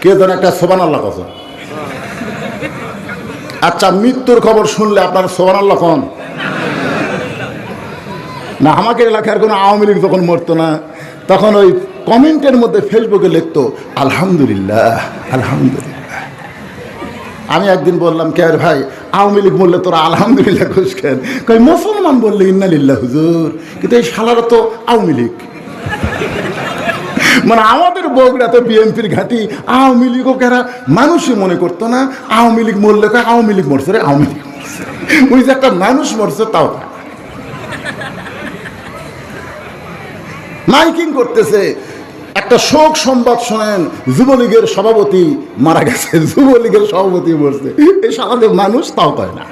কে যেন একটা সোবান আল্লাহ কথা আচ্ছা মৃত্যুর খবর শুনলে আপনার সোবান আল্লাহ কন? না আমাকে এলাকার কোনো আওয়ামী লীগ যখন মরতো না, তখন ওই কমেন্টের মধ্যে ফেসবুকে লিখতো, আলহামদুলিল্লাহ আলহামদুলিল্লাহ। আমি একদিন বললাম, কে ভাই, আওয়ামী লীগ বললে তোরা আলহামদুলিল্লাহ খুশ খেন কই, মুসলমান বললে ইন্নালিল্লাহ হুজুর। কিন্তু এই শালারা তো আওয়ামী লীগ। মানে আমাদের বগুড়াতে বিএনপির ঘাঁটি, আওয়ামী লীগও কেরা, মানুষই মনে করতো না, আওয়ামী লীগ মরলে কয় আওয়ামী লীগ মরছে রে, আওয়ামী লীগ ওই যে একটা মানুষ মরছে তাও মাইকিং করতেছে, একটা শোক সংবাদ শোনেন, যুবলীগের সভাপতি মারা গেছে, যুবলীগের সভাপতি বলছে এই সারাদের মানুষ তাও পায় না।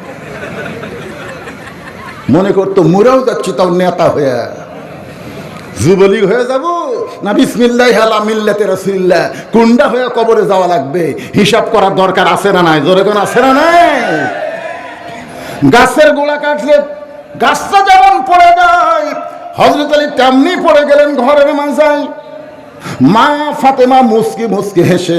মনে করতো মোরাও যাচ্ছি তাও নেতা হয়ে। যুবলীগ হয়ে যাব? না বিসমিল্লাহ হেলা মিল্লাতে রাসূলুল্লাহ। কুন্ডা হয়ে কবরে যাওয়া লাগবে। হিসাব করার দরকার আছে না নাই? জোরে কোন আছে না নাই? গাছের গোড়া কাটলে গাছটা যেমন পড়ে যায় হজরত আলী তেমনি পড়ে গেলেন ঘরের মাঝায়। মা ফাতেমা মুসকি মুসকি হেসে,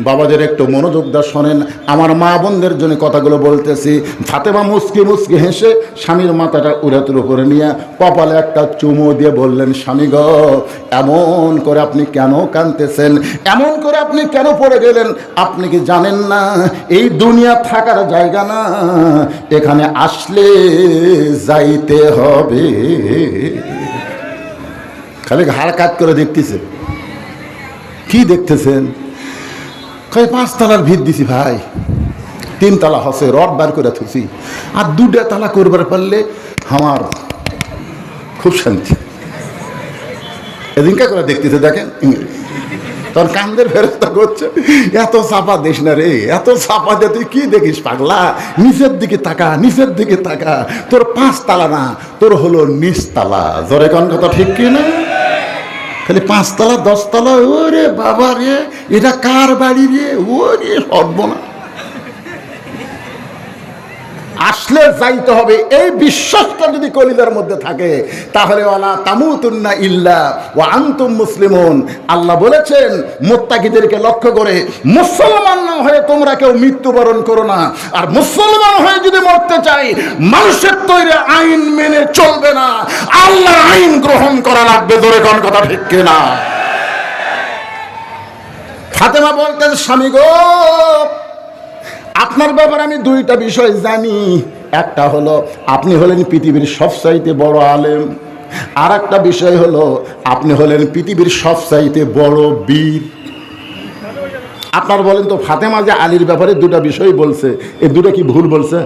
বাবাদের একটু মনোযোগ দা শোনেন। আমার মা বোনদের জন্য কথাগুলো বলতেছি। ফাতেমা মুসকি মুসকি হেসে, স্বামীর মাথাটা উড়াতুর করে নিয়ে কপালে একটা চুমো দিয়ে বললেন, স্বামী গ, এমন করে আপনি কেন কানতেছেন এমন করে আপনি কেন পড়ে গেলেন? আপনি কি জানেন না? এই দুনিয়া থাকার জায়গা না। এখানে আসলে যাইতে হবে। খালি ঘাড় কাত করে দেখতেছে। কি দেখতেছেন? কয়, পাঁচতলার ভিত দিছি ভাই। তিন তালা হসে, রড বার করে থুছি আর দুটা তালা করবার পারলে আমার খুব শান্তি। এদিনকা করে দেখতেছে, দেখেন। তোর কান্দের ফেরস্তা করছে। এত চাপা দিস না রে, এত চাপা দিয়ে তুই কি দেখিস পাগলা? নিচের দিকে তাকা, নিচের দিকে তাকা। তোর পাঁচ তালা না, তোর হলো নিচতলা। জোরে কোন কথা ঠিক কি না খালি পাঁচতলা দশতলা রে বাবা রে এটা কার বাড়ি রে? ও রে সর্বনা আসলে যাইতে হবে। এই বিশ্বাসটা যদি কলিদার মধ্যে থাকে, তাহলে ওয়ালা তামুতুন্না ইল্লা ও আন্তুম মুসলিমুন। আল্লাহ বলেছেন, মোত্তাকিদেরকে লক্ষ্য করে মুসলমান না হয়ে তোমরা কেউ মৃত্যুবরণ করো না। আর মুসলমান হয়ে যদি মরতে চাই, মানুষের তৈরি আইন মেনে চলবে না। আল্লাহ আইন গ্রহণ করা লাগবে ধরে কোন কথা ঠিক কিনা? ফাতেমা বলতেন, স্বামী গো আপনার ব্যাপারে আমি দুইটা বিষয় জানি। একটা হলো, আপনি হলেন পৃথিবীর সবচাইতে বড় আলেম। আর একটা বিষয় হলো, আপনি হলেন পৃথিবীর সবচাইতে বড় বীর। আপনার বলেন তো, ফাতেমা যে আলীর ব্যাপারে দুটা বিষয় বলছে এই দুটো কি ভুল বলছে?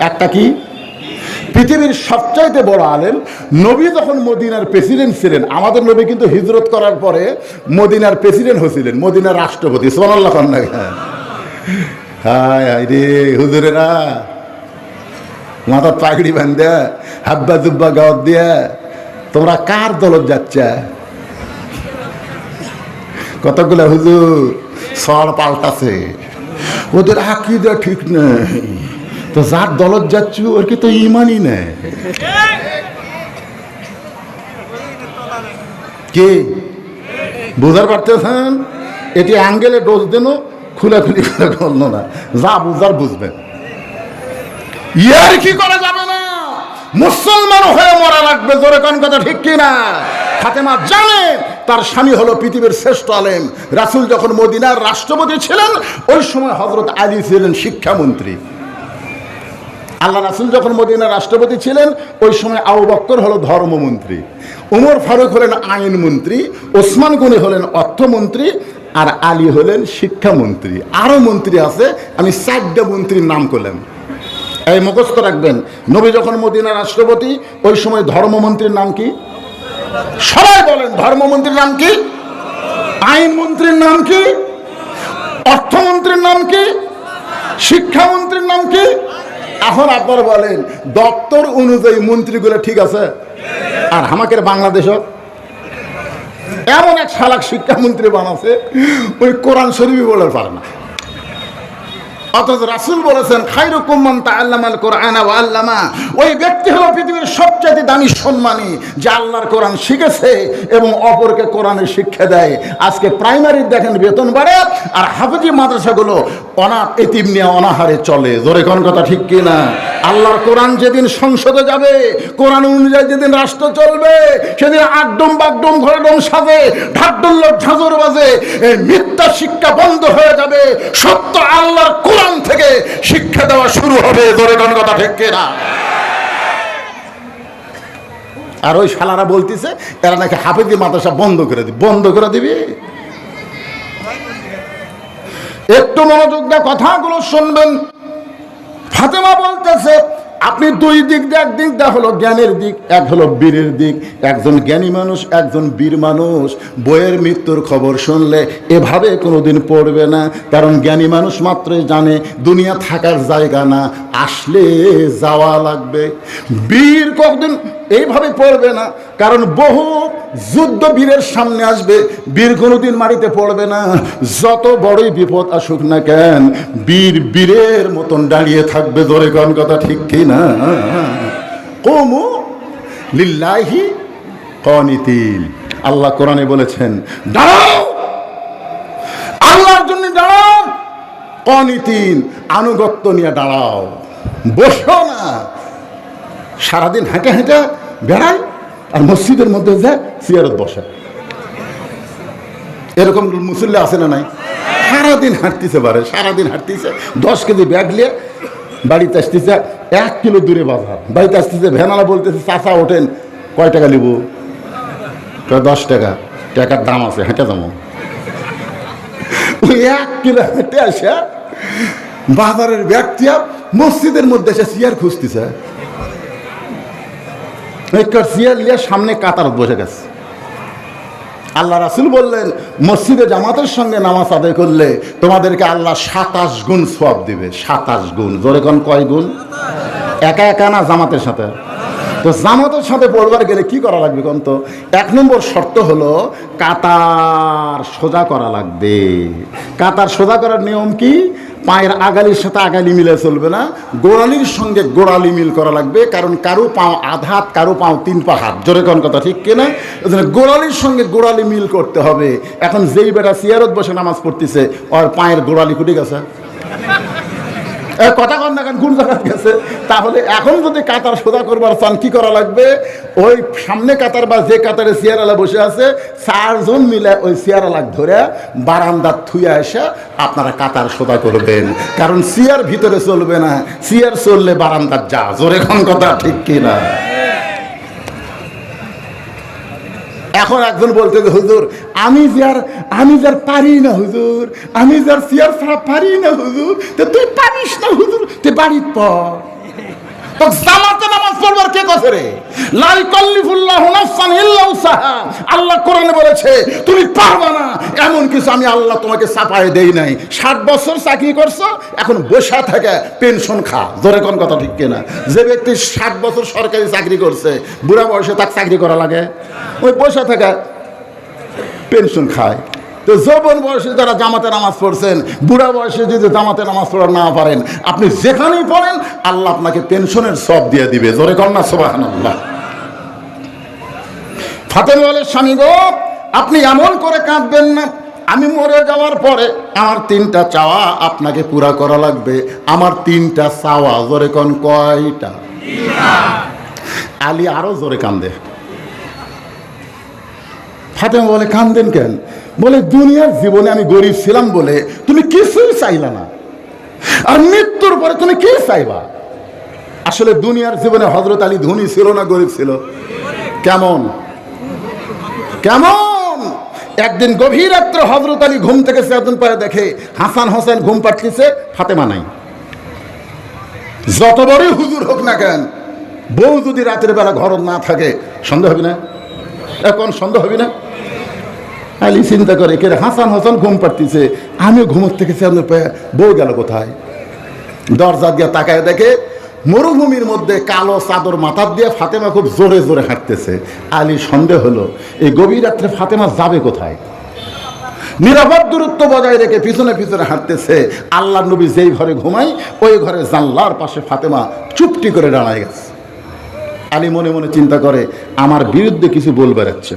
একটা কি? পৃথিবীর সবচাইতে বড় আলেম, নবী যখন মদিনার প্রেসিডেন্ট ছিলেন, আমাদের নবী কিন্তু হিজরত করার পরে মদিনার প্রেসিডেন্ট হয়েছিলেন, মদিনার রাষ্ট্রপতি। সোনাল্লাহ খান্না হায় হায় রে, হুজুরেরা। মাথার পাগড়ি বান্ধে, হাব্বা জুব্বা গাওয়াত দিয়ে, তোমরা কার দলত যাচ্ছে? কতগুলো হুজুর সর পাল্টাছে। ওদের আকিদা ঠিক নেই। তো যার দলত যাচ্ছ, ওর কি তো ইমানই নেই? কে? বুঝার পারতেছেন? এটি আঙ্গেলে ডোজ দেন খুলাখুলি করে করল না। যা বুঝার বুঝবেন ইয়ার কি করা যাবে না? মুসলমান হয়ে মরা লাগবে, জোরে কোন কথা ঠিক কিনা? ফাতেমা জানে তার স্বামী হলো পৃথিবীর শ্রেষ্ঠ আলেম। রাসুল যখন মদিনার রাষ্ট্রপতি ছিলেন, ওই সময় হজরত আলী ছিলেন শিক্ষামন্ত্রী। আল্লাহ রাসুল যখন মদিনার রাষ্ট্রপতি ছিলেন, ওই সময় আবু বক্কর হলো ধর্মমন্ত্রী। উমর ফারুক হলেন আইনমন্ত্রী, ওসমান গনি হলেন অর্থমন্ত্রী আর আলী হলেন শিক্ষামন্ত্রী। আরও মন্ত্রী আছে, আমি চারটা মন্ত্রীর নাম করলাম। এই মুখস্থ রাখবেন, নবী যখন মদিনার রাষ্ট্রপতি, ওই সময় ধর্মমন্ত্রীর নাম কি? সবাই বলেন, ধর্মমন্ত্রীর নাম কি? আইনমন্ত্রীর নাম কি? অর্থমন্ত্রীর নাম কি? শিক্ষামন্ত্রীর নাম কি? এখন আপনারা বলেন, দপ্তর অনুযায়ী মন্ত্রীগুলো ঠিক আছে? আর আমাকে বাংলাদেশও এমন এক শালাক শিক্ষামন্ত্রী বানাচ্ছে ওই কোরআন শরীফই বলে পারে না। অথচ রাসূল বলেছেন ওই ব্যক্তি পৃথিবীর সবচেয়ে দামি সম্মানী, যে আল্লাহর কোরআন শিখেছে এবং অপরকে কোরআনের শিক্ষা দেয়। আজকে প্রাইমারির দেখেন বেতন বাড়ে, আর হাফেজি মাদ্রাসাগুলো অনাথ এতিম নিয়ে অনাহারে চলে। জোরে কোন কথা ঠিক কি না আল্লাহর কোরআন যেদিন সংসদে যাবে, কোরআন অনুযায়ী যেদিন রাষ্ট্র চলবে, সেদিন আগডম বাগডম ঘরডম সাজে, ঢাকডুল্ল ঝাঁঝর বাজে এই মিথ্যা শিক্ষা বন্ধ হয়ে যাবে, সত্য আল্লাহর কোরআন থেকে শিক্ষা দেওয়া শুরু হবে। জোরে কোন কথা ঠিক না আর ওই শালারা বলতেছে, এরা নাকি হাফেজি মাদ্রাসা বন্ধ করে দিবি। বন্ধ করে দিবি? একটু মনোযোগ দিয়ে কথাগুলো শুনবেন। ফাতেমা বলতেছে, আপনি দুই দিক দিয়ে দিক দেখ হলো জ্ঞানের দিক, এক হলো বীরের দিক। একজন জ্ঞানী মানুষ, একজন বীর মানুষ। বইয়ের মৃত্যুর খবর শুনলে এভাবে কোনোদিন পড়বে না। কারণ জ্ঞানী মানুষ মাত্রই জানে, দুনিয়া থাকার জায়গা না, আসলে যাওয়া লাগবে। বীর কতদিন এইভাবে পড়বে না, কারণ বহু যুদ্ধ বীরের সামনে আসবে, বীর কোনোদিন মাটিতে পড়বে না। যত বড়ই বিপদ আসুক না কেন, বীর বীরের মতন দাঁড়িয়ে থাকবে ধরে কোন কথা ঠিক কি না? কমু লিল্লাহি কনিতিল। আল্লাহ কোরআনে বলেছেন, দাঁড়াও! আল্লাহর জন্য দাঁড়াও কনিতিন আনুগত্য নিয়ে দাঁড়াও। বসো না। সারাদিন হেঁটে হেঁটে বেড়ায় আর মসজিদের মধ্যে যায় সিয়ারত বসে। এরকম মুসল্লি আছে না নাই? সারাদিন হাঁটতেছে পারে সারাদিন হাঁটতেছে। দশ কেজি ব্যাগ নিয়ে বাড়িতে আসতেছে, এক কিলো দূরে বাজার। বাড়িতে আসতেছে ভ্যানালা বলতেছে, চাচা, ওঠেন, কয় টাকা নিব? দশ টাকা। টাকার দাম আছে, হেঁটে যাব। ওই এক কিলো হেঁটে আসে, বাজারের ব্যক্তি মসজিদের মধ্যে এসে চেয়ার খুঁজতেছে। একটা চেয়ার নিয়ে সামনে কাতার বসে গেছে। আল্লাহ রাসুল বললেন, মসজিদে জামাতের সঙ্গে নামাজ আদায় করলে তোমাদেরকে আল্লাহ সাতাশ গুণ সব দিবে। সাতাশ গুণ। জোরে কোন কয় গুণ? একা একা না জামাতের সাথে? তো জামাতের সাথে পড়বার গেলে কি করা লাগবে কোন তো? এক নম্বর শর্ত হলো কাতার সোজা করা লাগবে। কাতার সোজা করার নিয়ম কি? পায়ের আগালির সাথে আগালি মিলে চলবে না। গোড়ালির সঙ্গে গোড়ালি মিল করা লাগবে, কারণ কারও পাও আধাত কারও পাও তিন পা হাত। জোরে কোন কথা, ঠিক কিনা? ওই জন্য গোড়ালির সঙ্গে গোড়ালি মিল করতে হবে। এখন যেই বেটা সিয়ারত বসে নামাজ পড়তেছে, ওর পায়ের গোড়ালি কুটে গেছে। কথা কন না কেন কোন গেছে। তাহলে এখন যদি কাতার সোজা করবার চান, কি করা লাগবে? ওই সামনে কাতার বা যে কাতারে চেয়ারালা বসে আছে, চারজন মিলে ওই চেয়ারালাক ধরে বারান্দার থুয়ে এসে আপনারা কাতার সোজা করবেন। কারণ চেয়ার ভিতরে চলবে না চেয়ার চললে বারান্দার যা। জোরে কোন কথা ঠিক কিনা? এখন একজন বলতে যে, হুজুর আমি যার আমি যার পারি না হুজুর আমি যার চেয়ার ছাড়া পারি না হুজুর তো তুই পারিস না হুজুর তুই বাড়ির পর। তো জামাতে পড়বার কে কথা রে? লাই কল্লিফুল্লাহ নাফসান ইল্লা উসাহা। আল্লাহ কোরআনে বলেছে, তুমি পারবা না। এমন কিছু আমি আল্লাহ তোমাকে চাপায় দেই নাই। ষাট বছর চাকরি করছ, এখন বসা থাকে পেনশন খা ধরে কোন কথা ঠিক কিনা? যে ব্যক্তি ষাট বছর সরকারি চাকরি করছে, বুড়া বয়সে তাকে চাকরি করা লাগে? ওই বসা থাকে পেনশন খায়। তো যৌবন বয়সে যারা জামাতে নামাজ পড়ছেন, বুড়া বয়সে যদি জামাতে নামাজ পড়া না পারেন, আপনি যেখানেই পড়েন, আল্লাহ আপনাকে পেনশনের সব দিয়ে দিবে। জোরে কন্যা সোবাহান আল্লাহ ফাতেমালের স্বামী গো, আপনি এমন করে কাঁদবেন না। আমি মরে যাওয়ার পরে আমার তিনটা চাওয়া আপনাকে পুরা করা লাগবে। আমার তিনটা চাওয়া, জোরে কন, কয়টা? আলী আরও জোরে কান্দে। ফাতেমা বলে, কান্দেন কেন? বলে, দুনিয়ার জীবনে আমি গরিব ছিলাম বলে তুমি কিছুই চাইলা না। আর মৃত্যুর পরে তুমি কি চাইবা? আসলে দুনিয়ার জীবনে হজরত আলী ধনী ছিল না গরিব ছিল? কেমন? কেমন? একদিন গভীর রাত্রে হজরত আলী ঘুম থেকে চেতন পরে দেখে, হাসান হোসেন ঘুম পাঠিয়েছে ফাতেমা নাই। যত বড়ই হুজুর হোক না কেন, বউ যদি রাতের বেলা ঘর না থাকে, সন্দেহ হবে না? এখন সন্দেহ হবে না। আলী চিন্তা করে, কে হাসান হাসান ঘুম পাড়তিছে। আমিও ঘুমোর থেকে পেয়ে বউ গেল কোথায়? দরজা দিয়ে তাকায় দেখে, মরুভূমির মধ্যে কালো চাদর মাথার দিয়ে ফাতেমা খুব জোরে জোরে হাঁটতেছে। আলী সন্দেহ হলো, এই গভীর রাত্রে ফাতেমা যাবে কোথায়? নিরাপদ দূরত্ব বজায় রেখে পিছনে পিছনে হাঁটতেছে। আল্লাহ নবী যেই ঘরে ঘুমাই ওই ঘরে জানলার পাশে ফাতেমা চুপটি করে দাঁড়ায় গেছে। আলী মনে মনে চিন্তা করে, আমার বিরুদ্ধে কিছু বল বেড়াচ্ছে।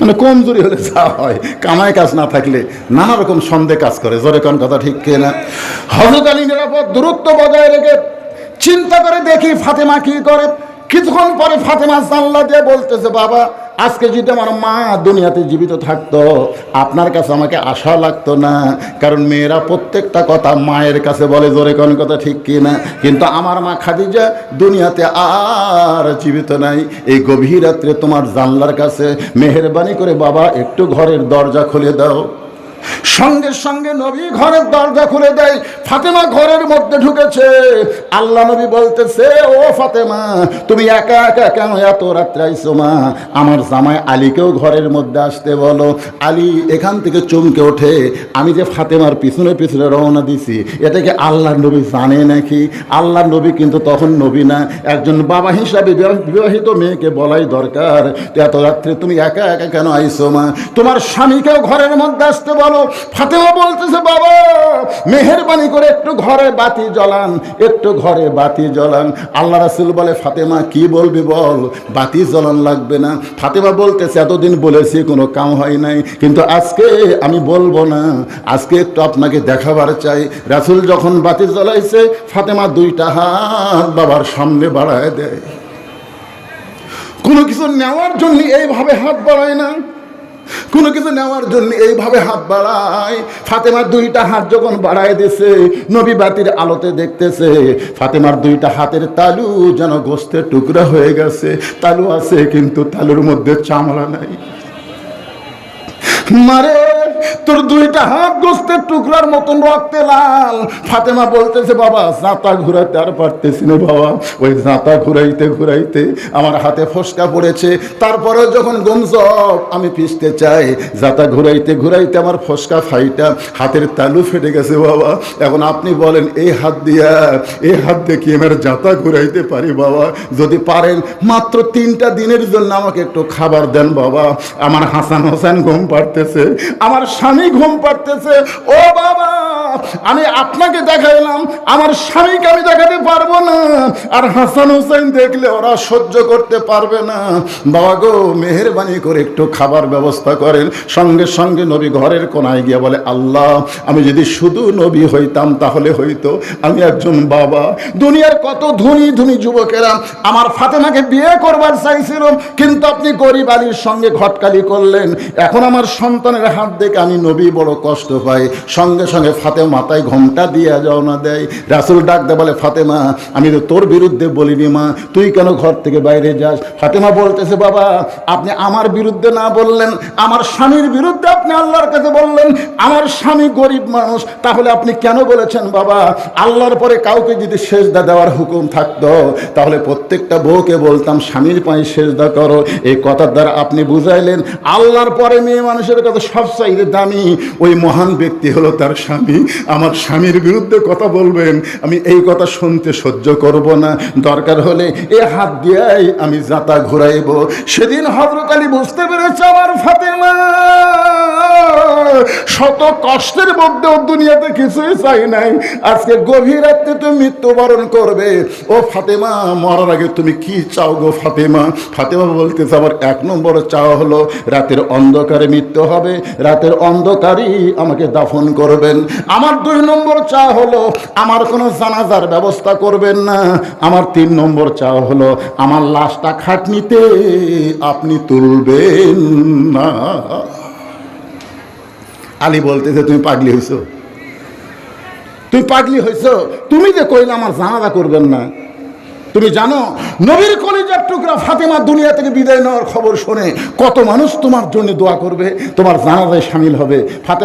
মানে কমজোরি হলে যা হয় কামায় কাজ না থাকলে নানা রকম সন্দেহ কাজ করে। জোরে কোন কথা ঠিক কে না? হজরত আলী নিরাপদ দূরত্ব বজায় রেখে চিন্তা করে দেখি ফাতেমা কি করে। কিছুক্ষণ পরে ফাতেমা জানলা দিয়ে বলতেছে, বাবা আজকে যদি আমার মা দুনিয়াতে জীবিত থাকতো, আপনার কাছে আমাকে আশা লাগতো না। কারণ মেয়েরা প্রত্যেকটা কথা মায়ের কাছে বলে, জোরে কোন কথা ঠিক কি না কিন্তু আমার মা খাদিজা দুনিয়াতে আর জীবিত নাই। এই গভীর রাত্রে তোমার জানলার কাছে মেহরবানি করে, বাবা, একটু ঘরের দরজা খুলে দাও। সঙ্গে সঙ্গে নবী ঘরের দরজা খুলে দেয়। ফাতেমা ঘরের মধ্যে ঢুকেছে। আল্লাহ নবী বলতেছে, ও ফাতেমা, তুমি একা একা কেন এত রাত্রে আইসো মা? আমার জামাই আলীকেও ঘরের মধ্যে আসতে বলো। আলী এখান থেকে চমকে ওঠে। আমি যে ফাতেমার পিছনে পিছনে রওনা দিছি এটাকে আল্লাহ নবী জানে নাকি? আল্লাহ নবী কিন্তু তখন নবী না। একজন বাবা হিসাবে বিবাহিত মেয়েকে বলাই দরকার। এত রাত্রে তুমি একা একা কেন আইসো মা? তোমার স্বামীকেও ঘরের মধ্যে আসতে বলো। ফাতেমা বলতেছে, বাবা, মেহেরবানি করে একটু ঘরে বাতি জ্বলান, একটু ঘরে বাতি জ্বলান। আল্লাহ রাসুল বলে, ফাতেমা, কি বলবি বল? বাতি জ্বলান লাগবে না। ফাতেমা বলতেছে, এতদিন বলেছি, কোনো কাম হয় নাই, কিন্তু আজকে আমি বলব না। আজকে একটু আপনাকে দেখাবার চাই। রাসুল যখন বাতি জ্বলাইছে, ফাতেমা দুইটা হাত বাবার সামনে বাড়ায় দেয়। কোনো কিছু নেওয়ার জন্য এইভাবে হাত বাড়ায় না। কোনো কিছু নেওয়ার জন্য এইভাবে হাত বাড়ায়। ফাতেমার দুইটা হাত যখন বাড়ায় দিছে, নবী বাতির আলোতে দেখতেছে, ফাতেমার দুইটা হাতের তালু যেন গোস্তের টুকরা হয়ে গেছে। তালু আছে কিন্তু তালুর মধ্যে চামড়া নাই। মারে তোর দুইটা হাত গোস্তের টুকরার মতন রক্তে লাল। ফাতেমা বলতেছে, বাবা জাঁতা ঘুরাতে আর পারতেছি না বাবা। ওই জাঁতা ঘুরাইতে ঘুরাইতে আমার হাতে ফসকা পড়েছে। তারপরে যখন গমজব, আমি পিষতে চাই। জাঁতা ঘুরাইতে ঘুরাইতে আমার ফসকা ফাইটা হাতের তালু ফেটে গেছে বাবা। এখন আপনি বলেন, এই হাত দিয়া, এই হাত দিয়ে কি আমার জাঁতা ঘুরাইতে পারি বাবা। যদি পারেন, মাত্র তিনটা দিনের জন্য আমাকে একটু খাবার দেন বাবা। আমার হাসান হোসেন ঘুম পাড়তেছে। আমার স্বামী ঘুম পাড়তেছে। ও বাবা, আমি আপনাকে দেখাইলাম, আমার স্বামীকে আমি দেখাতে পারব না। আর হাসান হোসেন দেখলে ওরা সহ্য করতে পারবে না। বাবা গো, মেহরবানি করে একটু খাবার ব্যবস্থা করেন। সঙ্গে সঙ্গে নবী ঘরের কোনায় গিয়ে বলে, আল্লাহ, আমি যদি শুধু নবী হইতাম তাহলে হইতো। আমি একজন বাবা। দুনিয়ার কত ধনী ধনী যুবকেরা আমার ফাতেমাকে বিয়ে করবার চাইছিল, কিন্তু আপনি গরিব আলীর সঙ্গে ঘটকালি করলেন। এখন আমার সন্তানের হাত দেখে আমি নবী বড় কষ্ট পাই সঙ্গে সঙ্গে ফাতেমা মাথায় ঘোমটা দিয়ে যাও না দেয়। রাসুল ডাক দে বলে, ফাতেমা, আমি তো তোর বিরুদ্ধে বলিনি মা। তুই কেন ঘর থেকে বাইরে যাস? ফাতেমা বলতেছে, বাবা, আপনি আমার বিরুদ্ধে না বললেন, আমার স্বামীর বিরুদ্ধে আপনি আল্লাহর কাছে বললেন, আমার স্বামী গরিব মানুষ, তাহলে আপনি কেন বলেছেন বাবা? আল্লাহর পরে কাউকে যদি সেজদা দেওয়ার হুকুম থাকতো, তাহলে প্রত্যেকটা বউকে বলতাম, স্বামীর পায়ে সেজদা করো। এই কথার দ্বারা আপনি বুঝাইলেন, আল্লাহর পরে মেয়ে মানুষের কাছে সবচাইতে দামি, ওই মহান ব্যক্তি হলো তার স্বামী। আমার স্বামীর বিরুদ্ধে কথা বলবেন, আমি এই কথা শুনতে সহ্য করব না। দরকার হলে এ হাত দিয়াই আমি যাতা ঘুরাইব। সেদিন হজরত আলী বুঝতে পেরেছে আমার ফাতেমা। শত কষ্টের মধ্যেও দুনিয়াতে কিছুই চাই নাই। আজকে গভীর রাত্রে তুমি মৃত্যুবরণ করবে। ও ফাতেমা, মরার আগে তুমি কি চাও গো ফাতেমা? ফাতেমা বলতেছে, আমার এক নম্বর চাওয়া হলো, রাতের অন্ধকারে মৃত্যু হবে। রাতের অন্ধকারই আমাকে দাফন করবেন। আমার দুই নম্বর চা হলো, আমার কোনো জানাজার ব্যবস্থা করবেন না। আমার তিন নম্বর চা হলো, আমার লাশটা খাটনিতে আপনি তুলবেন না। আলী বলতেছে, তুমি পাগলি হইছো। তুমি পাগলি হইছো। তুমি যে কইলে আমার জানাজা করবেন না তুমি জানো, নবীর কলিজার টুকরা ফাতেমা দুনিয়া থেকে বিদায় নেওয়ার খবর শুনে কত মানুষ তোমার জন্য দোয়া করবে, তোমার জানাজায় সামিল হবে। ফাতে